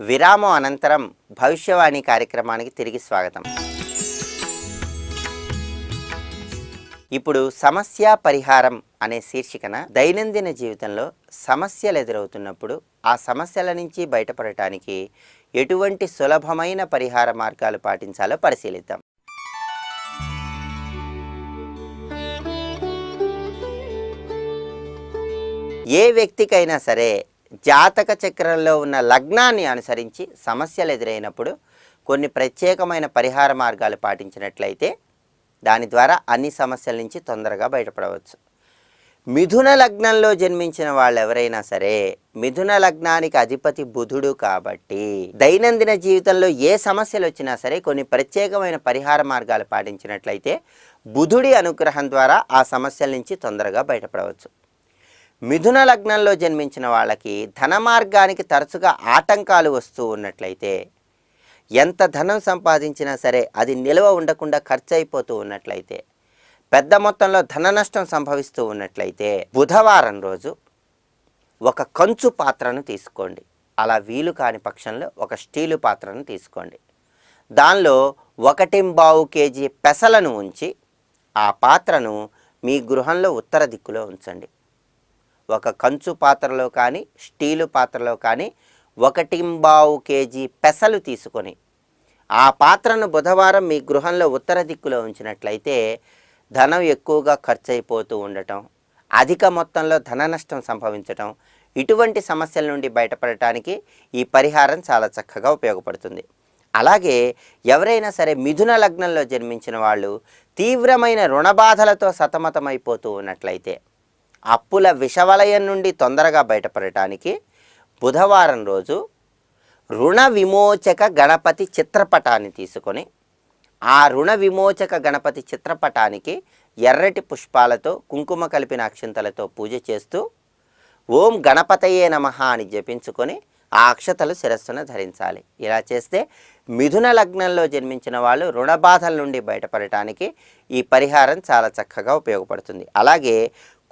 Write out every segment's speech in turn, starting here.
విరామం అనంతరం భవిష్యవాణి కార్యక్రమానికి తిరిగి స్వాగతం. ఇప్పుడు సమస్య పరిహారం అనే శీర్షికన దైనందిన జీవితంలో సమస్యలు ఎదురవుతున్నప్పుడు ఆ సమస్యల నుంచి బయటపడటానికి ఎటువంటి సులభమైన పరిహార మార్గాలు పాటించాలో పరిశీలిద్దాం. ఏ వ్యక్తికైనా సరే జాతక చక్రంలో ఉన్న లగ్నాన్ని అనుసరించి సమస్యలు ఎదురైనప్పుడు కొన్ని ప్రత్యేకమైన పరిహార మార్గాలు పాటించినట్లయితే దాని ద్వారా అన్ని సమస్యల నుంచి తొందరగా బయటపడవచ్చు. మిథున లగ్నంలో జన్మించిన వాళ్ళు ఎవరైనా సరే మిథున లగ్నానికి అధిపతి బుధుడు కాబట్టి దైనందిన జీవితంలో ఏ సమస్యలు వచ్చినా సరే కొన్ని ప్రత్యేకమైన పరిహార మార్గాలు పాటించినట్లయితే బుధుడి అనుగ్రహం ద్వారా ఆ సమస్యల నుంచి తొందరగా బయటపడవచ్చు. మిథున లగ్నంలో జన్మించిన వాళ్ళకి ధన మార్గానికి తరచుగా ఆటంకాలు వస్తూ ఉన్నట్లయితే ఎంత ధనం సంపాదించినా సరే అది నిల్వ ఉండకుండా ఖర్చు అయిపోతూ ఉన్నట్లయితే పెద్ద మొత్తంలో ధన నష్టం సంభవిస్తూ ఉన్నట్లయితే బుధవారం రోజు ఒక కంచు పాత్రను తీసుకోండి. అలా వీలు కాని పక్షంలో ఒక స్టీలు పాత్రను తీసుకోండి. దానిలో ఒకటింబావు కేజీ పెసలను ఉంచి ఆ పాత్రను మీ గృహంలో ఉత్తర దిక్కులో ఉంచండి. ఒక కంచు పాత్రలో కానీ స్టీలు పాత్రలో కానీ ఒకటింబావు కేజీ పెసలు తీసుకొని ఆ పాత్రను బుధవారం మీ గృహంలో ఉత్తర దిక్కులో ఉంచినట్లయితే ధనం ఎక్కువగా ఖర్చు అయిపోతూ ఉండటం అధిక మొత్తంలో ధన నష్టం సంభవించటం ఇటువంటి సమస్యల నుండి బయటపడటానికి ఈ పరిహారం చాలా చక్కగా ఉపయోగపడుతుంది. అలాగే ఎవరైనా సరే మిథున లగ్నంలో జన్మించిన వాళ్ళు తీవ్రమైన రుణబాధలతో సతమతమైపోతూ ఉన్నట్లయితే అప్పుల విషవలయం నుండి తొందరగా బయటపడటానికి బుధవారం రోజు రుణ విమోచక గణపతి చిత్రపటాన్ని తీసుకొని ఆ రుణ విమోచక గణపతి చిత్రపటానికి ఎర్రటి పుష్పాలతో కుంకుమ కలిపిన అక్షంతలతో పూజ చేస్తూ ఓం గణపతయే నమ అని జపించుకొని ఆ అక్షతలు శిరస్సును ధరించాలి. ఇలా చేస్తే మిథున లగ్నంలో జన్మించిన వాళ్ళు రుణ బాధల నుండి బయటపడటానికి ఈ పరిహారం చాలా చక్కగా ఉపయోగపడుతుంది. అలాగే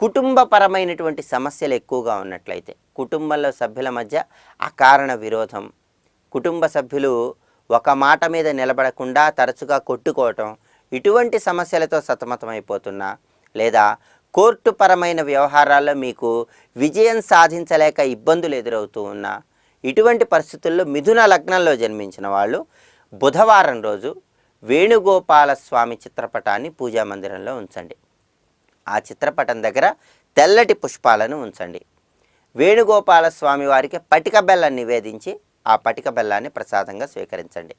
కుటుంబపరమైనటువంటి సమస్యలు ఎక్కువగా ఉన్నట్లయితే కుటుంబంలో సభ్యుల మధ్య అకారణ విరోధం కుటుంబ సభ్యులు ఒక మాట మీద నిలబడకుండా తరచుగా కొట్టుకోవటం ఇటువంటి సమస్యలతో సతమతమైపోతున్నా లేదా కోర్టు పరమైన వ్యవహారాల్లో మీకు విజయం సాధించలేక ఇబ్బందులు ఎదురవుతూ ఉన్నా ఇటువంటి పరిస్థితుల్లో మిథున లగ్నంలో జన్మించిన వాళ్ళు బుధవారం రోజు వేణుగోపాల స్వామి చిత్రపటాన్ని పూజా మందిరంలో ఉంచండి. ఆ చిత్రపటం దగ్గర తెల్లటి పుష్పాలను ఉంచండి. వేణుగోపాల స్వామి వారికి పటిక బెల్లం నివేదించి ఆ పటిక బెల్లాన్ని ప్రసాదంగా స్వీకరించండి.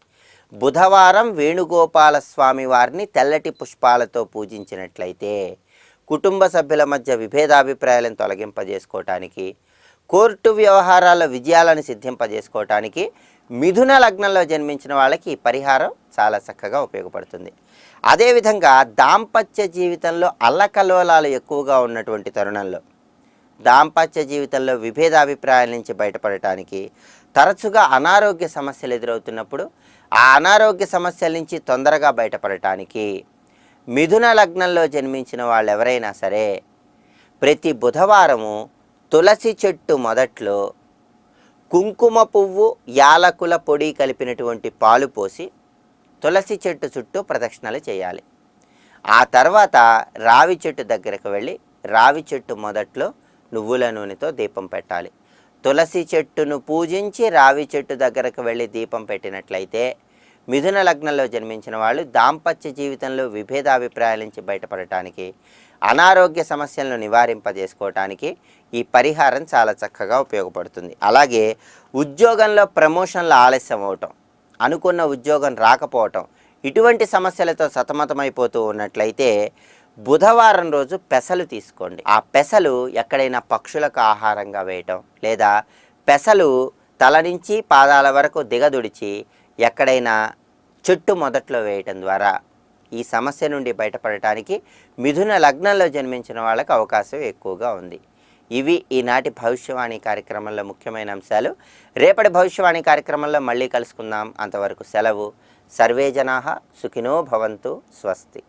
బుధవారం వేణుగోపాల స్వామి వారిని తెల్లటి పుష్పాలతో పూజించినట్లయితే కుటుంబ సభ్యుల మధ్య విభేదాభిప్రాయాలను తొలగింపజేసుకోవటానికి కోర్టు వ్యవహారాల్లో విజయాలను సిద్ధింపజేసుకోవటానికి మిథున లగ్నంలో జన్మించిన వాళ్ళకి ఈ పరిహారం చాలా చక్కగా ఉపయోగపడుతుంది. అదేవిధంగా దాంపత్య జీవితంలో అల్లకల్లోలాలు ఎక్కువగా ఉన్నటువంటి తరుణంలో దాంపత్య జీవితంలో విభేదాభిప్రాయాల నుంచి బయటపడటానికి తరచుగా అనారోగ్య సమస్యలు ఎదురవుతున్నప్పుడు ఆ అనారోగ్య సమస్యల నుంచి తొందరగా బయటపడటానికి మిథున లగ్నంలో జన్మించిన వాళ్ళు ఎవరైనా సరే ప్రతి బుధవారము తులసి చెట్టు మొదట్లో కుంకుమ పువ్వు యాలకుల పొడి కలిపినటువంటి పాలు పోసి తులసి చెట్టు చుట్టూ ప్రదక్షిణలు చేయాలి. ఆ తర్వాత రావి చెట్టు దగ్గరకు వెళ్ళి రావి చెట్టు మొదట్లో నువ్వుల నూనెతో దీపం పెట్టాలి. తులసి చెట్టును పూజించి రావి చెట్టు దగ్గరకు వెళ్ళి దీపం పెట్టినట్లయితే మిథున లగ్నంలో జన్మించిన వాళ్ళు దాంపత్య జీవితంలో విభేదాభిప్రాయాల నుంచి బయటపడటానికి అనారోగ్య సమస్యలను నివారింపజేసుకోవటానికి ఈ పరిహారం చాలా చక్కగా ఉపయోగపడుతుంది. అలాగే ఉద్యోగంలో ప్రమోషన్లు ఆలస్యం అవటం అనుకున్న ఉద్యోగం రాకపోవటం ఇటువంటి సమస్యలతో సతమతమైపోతూ ఉన్నట్లయితే బుధవారం రోజు పెసలు తీసుకోండి. ఆ పెసలు ఎక్కడైనా పక్షులకు ఆహారంగా వేయటం లేదా పెసలు తల నుంచి పాదాల వరకు దిగదుడిచి ఎక్కడైనా చెట్టు మొదట్లో వేయటం ద్వారా ఈ సమస్య నుండి బయటపడటానికి మిథున లగ్నంలో జన్మించిన వాళ్ళకి అవకాశం ఎక్కువగా ఉంది. ఇవి ఈనాటి భవిష్యవాణి కార్యక్రమంలో ముఖ్యమైన అంశాలు. రేపటి భవిష్యవాణి కార్యక్రమంలో మళ్ళీ కలుసుకుందాం. అంతవరకు సెలవు. సర్వే జనా సుఖినో భవంతు. స్వస్తి.